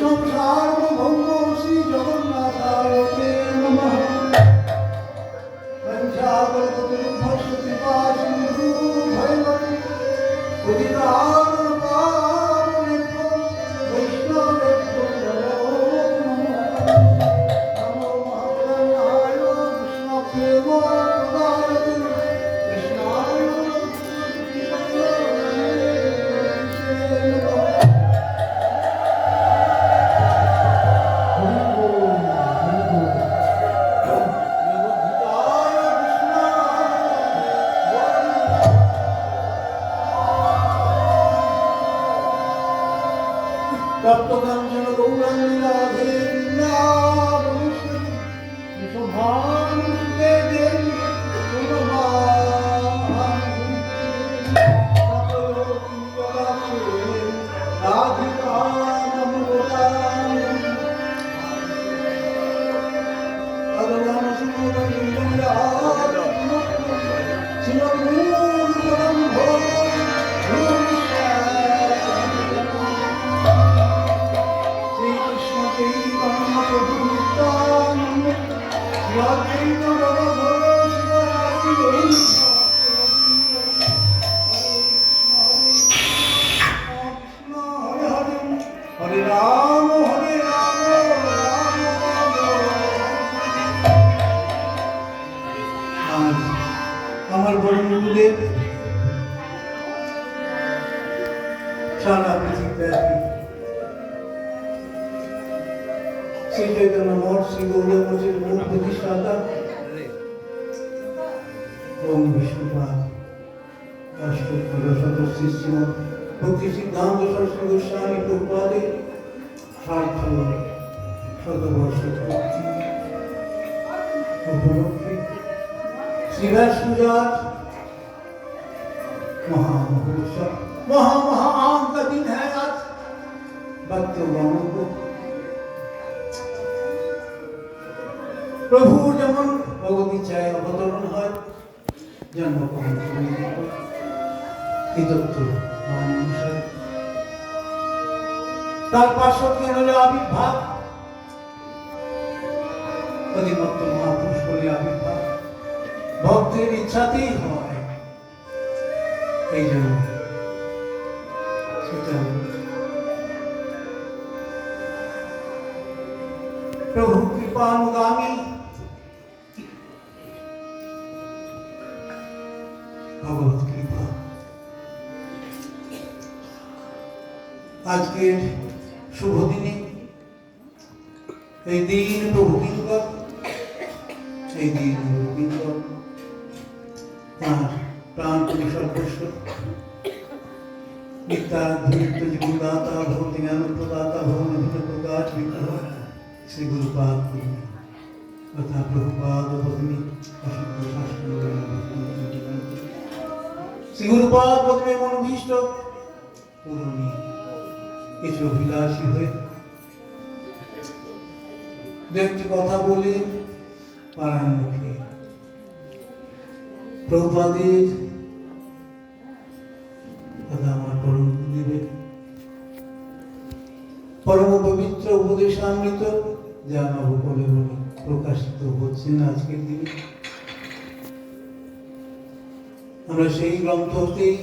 বৈষ্ণব বড় গুরুদেব সারা পৃথিবীব্যাপী শ্রী চৈতন্য মঠ, শ্রী গৌরমঠের মূল প্রতিষ্ঠাতা। বিষ্ণুপাদ অষ্টপ্রদ সদস্য শ্রীমৎ ভক্তি সিদ্ধান্ত সরস্বতী গোস্বামী প্রপাদে সার্থ শতবর্ষ শ্রীবাস পূজার महामहोत्सव महा महाआम का दिन है आज ভক্তগণও को প্রভুর যেমন ভগবতী চায় অবতরণ হয় জন্ম কৃতজ্ঞ মানুষের তার পার্শ্বকে হলো আবির্ভাব অধিমত্ত মহাপুরুষ বলে আবির্ভাব ভক্তের ইচ্ছাতেই হয় এই জন্য সেটা প্রভু কৃপানুগামী ভগবত কৃপা। আজকের শুভ দিনে এই দিন নিত্যাধুনিত্য জীবনদাতা ভক্তি জ্ঞান প্রদাতা ভগবান প্রকাশ বিগ্রহ শ্রী গুরুপাদ তথা প্রভুপাদ পত্নী শ্রীগুরুপাদ পত্নী মনোভীষ্ট পূরণী কিছু অভিলাষী হয়ে দু একটি কথা বলে পাড়ার মুখে প্রভুপাদের তথা আমার পরম পবিত্র উপদেশামৃত যা নবকলে বলে প্রকাশিত হচ্ছেন আজকের দিনে। আমরা সেই গ্রন্থ হতেই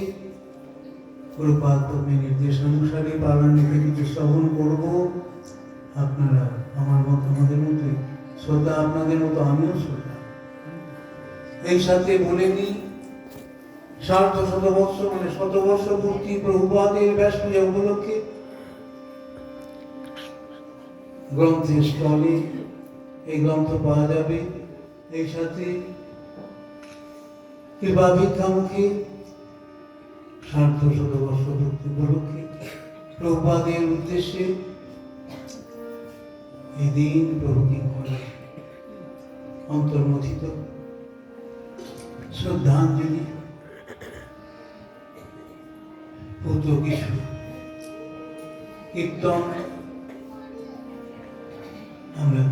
কিছু শ্রবণ করব। আপনারা আমার মতো, আমাদের মতোই শ্রদ্ধা, আপনাদের মতো আমিও শ্রদ্ধা। এই সাথে বলে নিই, সার্ধ শতবর্ষ মানে শতবর্ষ পূর্তি প্রভুপাদের পূজা উপলক্ষে গ্রন্থের স্টলে এই গ্রন্থ পাওয়া যাবে। এই সাথে কৃপা ভিক্ষামুখী উপলক্ষে প্রভুপাদের উদ্দেশ্যে প্রভুকে করে অন্তর্মথিত শ্রদ্ধাঞ্জলি। পুত্র কিছু কীর্তন আমরা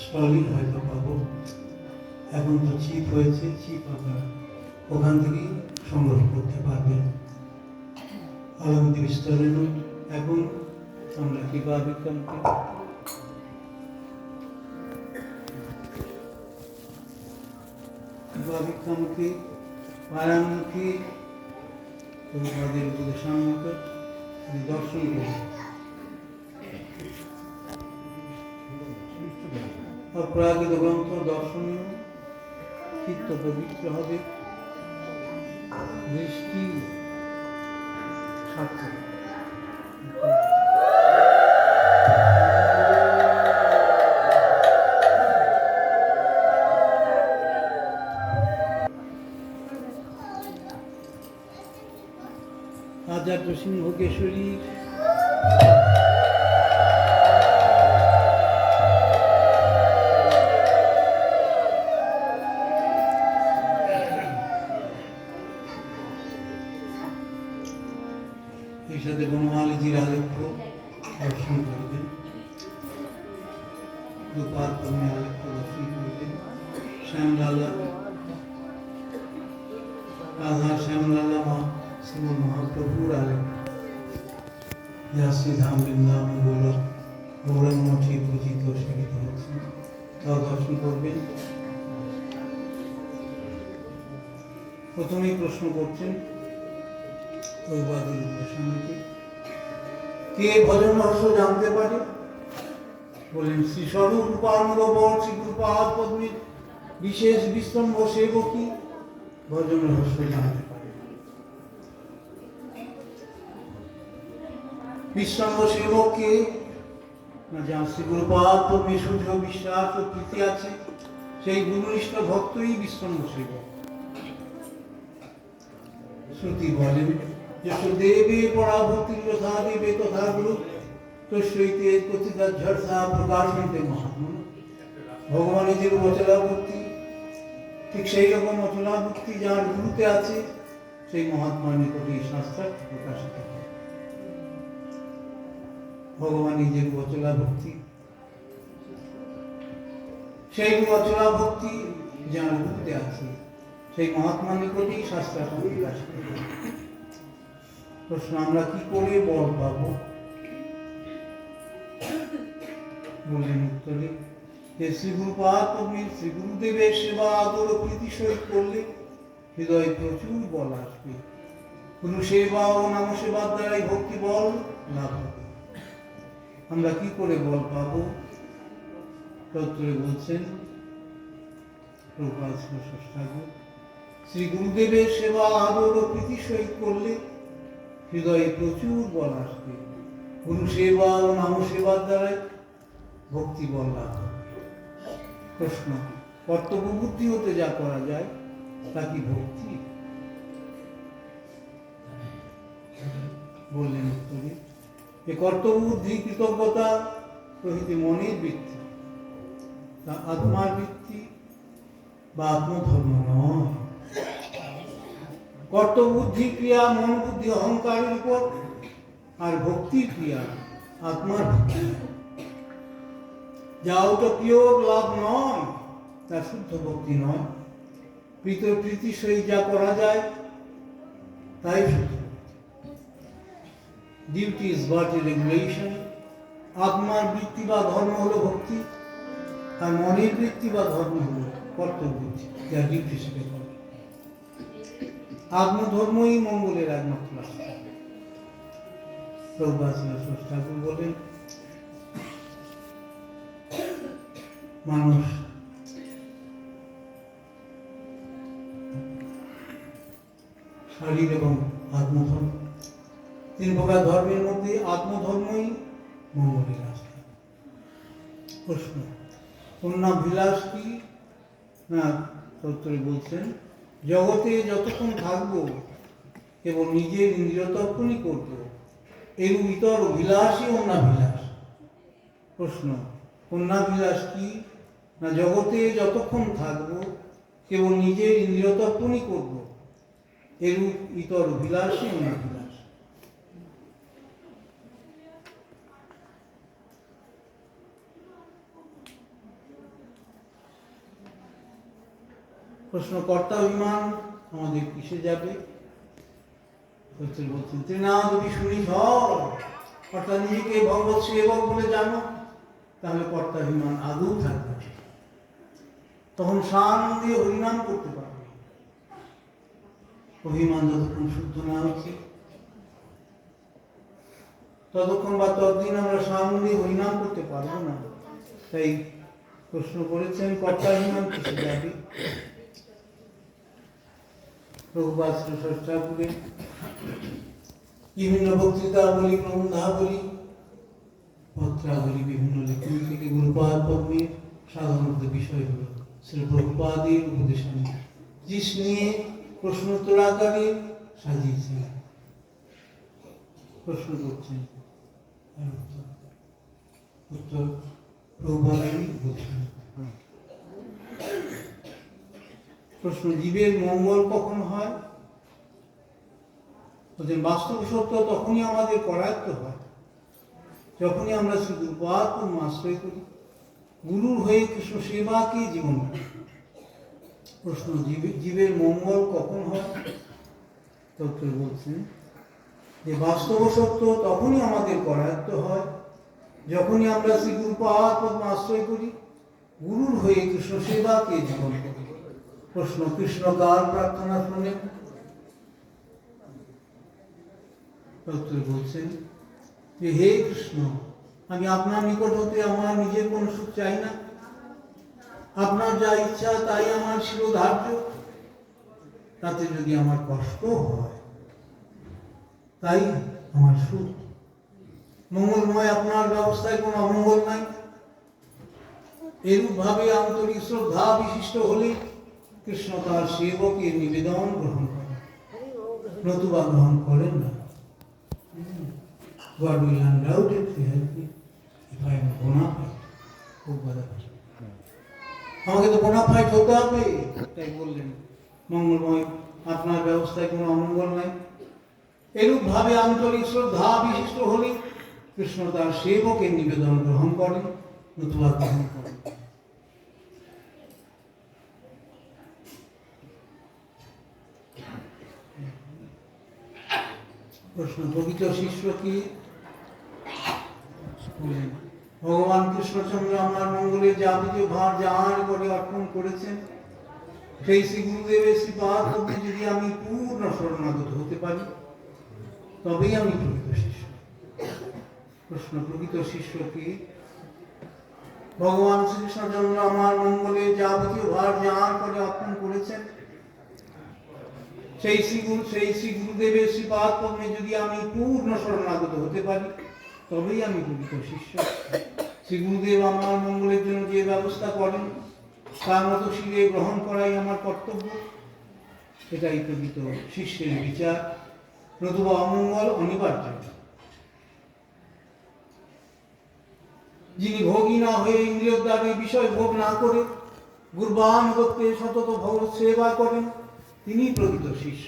স্টলই হয়তো পাবো। এখন তো চিপ হয়েছে চিপ আপনারা ওখান থেকেই সংগ্রহ করতে পারবেন। আগামী বিস্তারে এখন আমরা কৃপা বিক্রমকে বিক্রমকে উপদেশামত দর্শন করব অপ্রাকৃত গ্রন্থ দর্শনীয় চিত্ত পবিত্র হবে। দৃষ্টি সার্থক আচার্য সিংহ গোপাল কর্মী আলেখ্য দর্শন করবেন শ্যামলালা, রাধা শ্যামলালা মা শ্রীমন মহাপ্রভুর আলেখ্য যা শ্রীধাম বৃন্দাবন গৌরব গৌরব মঠে পূজিত সেবিত হচ্ছে তাও দর্শন করবেন। প্রথমেই প্রশ্ন করছেন প্রভুপাদের উপাসনাকে কে ভজন রহস্য জানতে পারে? বলেন, শ্রী স্বরূপ শ্রী গুরুপাদ পদ্মীর বিশেষ বিস্তম্ভ সেবকী ভজন রহস্য জানতে পারে। সেবককে না যার শ্রী গুরুপাদ পদ্মীর শুদ্ধ বিশ্বাস ও প্রীতি আছে। সেই গুরুনিষ্ঠ ভক্তই বিশ্বম্ভ সেবক শ্রুতি বলেন, যশোদেবে পরাভূতি যথা দেবে তথা গুরু তস্যইতে কথিতা ঝড়সা প্রকাশন্তে মহাত্মা ভগবানের যে অচলাভক্তি ঠিক সেই রকম অচলাভক্তি যার গুরুতে আছে, সেই মহাত্মার নিকটে এই শাস্ত্র প্রকাশিত হয়। ভগবানের যে অচলাভক্তি সেই অচলাভক্তি যার গুরুতে আছে, সেই মহাত্মা নিকটেই শাস্ত্রার্থ বিকাশ করে প্রশ্ন, আমরা কি করে বল পাব? বললেন উত্তরে। যে শ্রী গুরুপাদ পদ্মীর শ্রী গুরুদেবের সেবা আদর ও প্রীতি সহিত করলে হৃদয়ে প্রচুর বল আসবে। গুরু সেবা ও নাম সেবার দ্বারাই ভক্তি বল লাভ হবে। আমরা কি করে বল পাবো? উত্তরে বলছেন প্রভুপাদ ঠাকুর শ্রী গুরুদেবের সেবা আদর ও প্রীতি সহিত করলে হৃদয়ে প্রচুর বল আসবে। গুরু সেবা ও নাম সেবার দ্বারাই ভক্তি বল লাভ হবে। প্রশ্ন কর্তব্য বুদ্ধি হতে যা করা যায়, তা কি ভক্তি? বললেন উত্তরে যে কর্তব্য বুদ্ধি কৃতজ্ঞতা প্রভৃতি মনের বৃত্তি তা আত্মার বৃত্তি বা আত্মধর্ম নয়। কর্তবুদ্ধি ক্রিয়া মন বুদ্ধি অহংকারের উপর আর ভক্তি ক্রিয়া আত্মার যা ওটা পিওর লাভ নয়? তা শুদ্ধ ভক্তি নয়। প্রীত প্রীতি সহিত যা করা যায়, তাই শুদ্ধ ডিউটি ইজ বাট রেগুলেশন আত্মার বৃত্তি বা ধর্ম হলো ভক্তি, আর মনের বৃত্তি বা ধর্ম হলো কর্তব্য। যা ডিউটি হিসেবে করে। আত্মধর্মই মঙ্গলের একমাত্র রাস্তা শ্রী ঠাকুর বলেন মানুষ শারীর এবং আত্মধর্ম। তিন প্রকার ধর্মের মধ্যে আত্মধর্মই মঙ্গলের রাস্তা প্রশ্ন কন্যাবিলাস কি? না তত্ত্বরে বলছেন, জগতে যতক্ষণ থাকব, এবং নিজের ইন্দ্রিয় তর্পণই করব এর ইতর অভিলাষই অন্যাভিলাষ প্রশ্ন কন্যাবিলাস কি? না জগতে যতক্ষণ থাকব, কেবল নিজের ইন্দ্রিয় তর্পণই করব। এরূপ ইতর অভিলাষই অন্যাভিলাষ প্রশ্ন, কর্তা অভিমান, আমাদের কিসে যাবে? বলছেন না যদি শুনি অর্থাৎ নিজেকে ভগবত সেবক বলে জানো, তাহলে কর্তা অভিমান আদৌ থাকবে। তখন সানন্দে হরিনাম করতে পারবে। অভিমান যতক্ষণ শুদ্ধ না হচ্ছে, ততক্ষণ বা ততদিন আমরা সানন্দে হরিনাম করতে পারব না। তাই প্রশ্ন করেছেন, কর্তা অভিমান কিসে যাবে। প্রভুপাত শ্রী ঠাকুরে বিভিন্ন বক্তৃতাবলী প্রবন্ধাবলী পত্রাবলী বিভিন্ন লেখনী থেকে গুরুপাদ পদ্মের সাধারণত বিষয় হল জিস নিয়ে সাজিয়েছেন। প্রশ্ন করছেন। উত্তর প্রশ্ন, জীবের মঙ্গল কখন হয়? ওদের বাস্তব সত্য তখনই আমাদের করায়ত্ত হয়। যখনই আমরা শুধু পাত্ম আশ্রয় করি গুরুর হয়ে কৃষ্ণ সেবাকে জীবন? প্রশ্ন, জীবে- জীবের মঙ্গল কখন হয়? বলছেন, যে বাস্তব সত্য তখনই আমাদের করায়ত্ত হয়, যখনই আমরা শ্রী গুরুপাদ পদ্ম আশ্রয় করি। গুরুর হয়ে কৃষ্ণ সেবাকে জীবন? প্রশ্ন, কৃষ্ণ কার প্রার্থনা উত্তর বলছেন, যে হে কৃষ্ণ আমি আপনার নিকট হতে আমার নিজের কোন সুখ চাই না। আপনার যা ইচ্ছা তাই আমার শিরোধার্য। তাতে যদি আমার কষ্ট হয়, তাই আমার সুখ। মঙ্গলময় আপনার ব্যবস্থায় কোনো অমঙ্গল নাই। এরূপ ভাবে আন্তরিক শ্রদ্ধা বিশিষ্ট হলে কৃষ্ণ তার সেবকের নিবেদন গ্রহণ করেন। নতুবা গ্রহণ করেন না। God will undoubtedly আমাকে তো fide হতে হবে। তাই বললেন। মঙ্গলময়, আপনার ব্যবস্থায় কোনো অমঙ্গল নাই। এরূপ ভাবে আন্তরিক শ্রদ্ধা বিশিষ্ট হলে কৃষ্ণ তার সেবকের নিবেদন গ্রহণ করেন, নতুবা গ্রহণ করেন। প্রশ্ন প্রকৃত শিষ্য কি? ভগবান কৃষ্ণচন্দ্র আমার মঙ্গলে যাবতীয় ভার যাহার করে অর্পণ করেছেন, সেই শ্রী গুরুদেবের শ্রীপাদ পদ্মে যদি আমি পূর্ণ শরণাগত হতে পারি, তবেই আমি প্রকৃত শিষ্য। প্রশ্ন, প্রকৃত শিষ্য কি? ভগবান শ্রীকৃষ্ণচন্দ্র আমার মঙ্গলে যাবতীয় ভার যাহার করে অর্পণ করেছেন, সেই শ্রী গুরু সেই শ্রী গুরুদেবের শ্রীপাদ পদ্মে যদি আমি পূর্ণ শরণাগত হতে পারি, তবেই আমি প্রকৃত শিষ্য। শ্রী গুরুদেব আমার মঙ্গলের জন্য যে ব্যবস্থা করেন তার মতো শিরে গ্রহণ করাই আমার কর্তব্য। এটাই প্রকৃত শিষ্যের বিচার। নতুবা অমঙ্গল অনিবার্য। যিনি ভোগী না হয়ে ইন্দ্রিয় দ্বারে বিষয় ভোগ না করে, গুরবান করতে সতত ভগবত সেবা করেন তিনি প্রকৃত শিষ্য।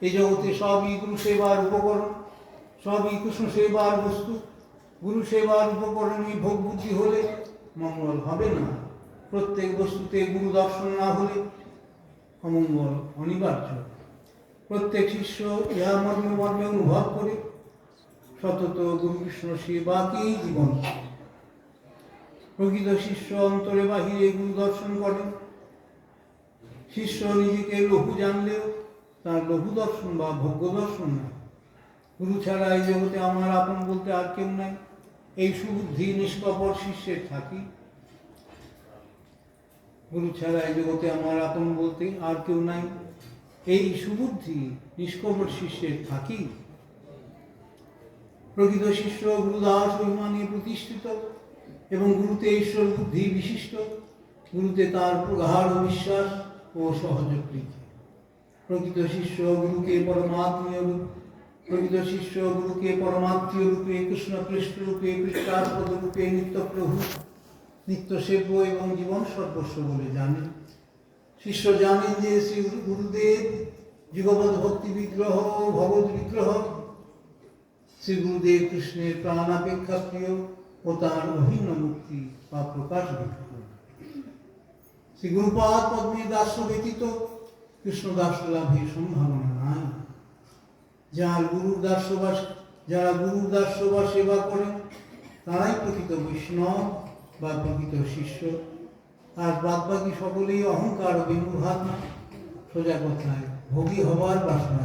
এই জগতে সবই গুরু সেবার উপকরণ, সবই কৃষ্ণ সেবার বস্তু। গুরু সেবার উপকরণে ভোগ বুদ্ধি হলে মঙ্গল হবে না। প্রত্যেক বস্তুতে গুরু দর্শন না হলে অমঙ্গল অনিবার্য। প্রত্যেক শিষ্য ইহা মর্মে মর্মে অনুভব করে। সতত গুরু কৃষ্ণ সেবাকেই জীবন? প্রকৃত শিষ্য অন্তরে বাহিরে গুরু দর্শন করেন। শিষ্য নিজেকে লঘু জানলেও তার লঘু দর্শন বা ভোগ্য দর্শন না গুরু ছাড়া এই জগতে আমার আপন বলতে আর কেউ নাই। এই সুবুদ্ধি নিষ্কপর শিষ্যের থাকি। গুরু ছাড়া এই জগতে আমার আপন বলতে আর কেউ নাই। এই সুবুদ্ধি নিষ্কপট শিষ্যের থাকি। প্রকৃত শিষ্য গুরুদাস অভিমানে প্রতিষ্ঠিত এবং গুরুতে ঈশ্বর বুদ্ধি বিশিষ্ট। গুরুতে তার প্রগাঢ় বিশ্বাস ও সহযোগ প্রকৃত শিষ্য গুরুকে পরমাত্মীয় প্রকৃত শিষ্য গুরুকে, পরমাত্মীয় রূপে, কৃষ্ণ কৃষ্ণ রূপে পৃষ্ঠাস্পদ রূপে নিত্য প্রভু নিত্য সেব্য এবং জীবন সর্বস্ব বলে জানেন শিষ্য জানেন যে শ্রী গুরুদেব যুগপদ ভক্তি বিগ্রহ, ভগবত বিগ্রহ। শ্রী গুরুদেব কৃষ্ণের প্রাণাপেক্ষা প্রিয় ও তার অভিন্ন মুক্তি বা প্রকাশ বিগ্রহ শ্রী গুরুপাদ পদ্মে দাস ব্যতীত কৃষ্ণ দাস লাভের সম্ভাবনা নাই। যার গুরুর দাসবাস, যারা গুরুর দাসবা সেবা করে, তারাই প্রকৃত বৈষ্ণব বা প্রকৃত শিষ্য। আর বাদবাকি সকলেই অহংকার ও বিমূঢ়াত্মা, সোজা কথায় ভোগী হবার বাসনা।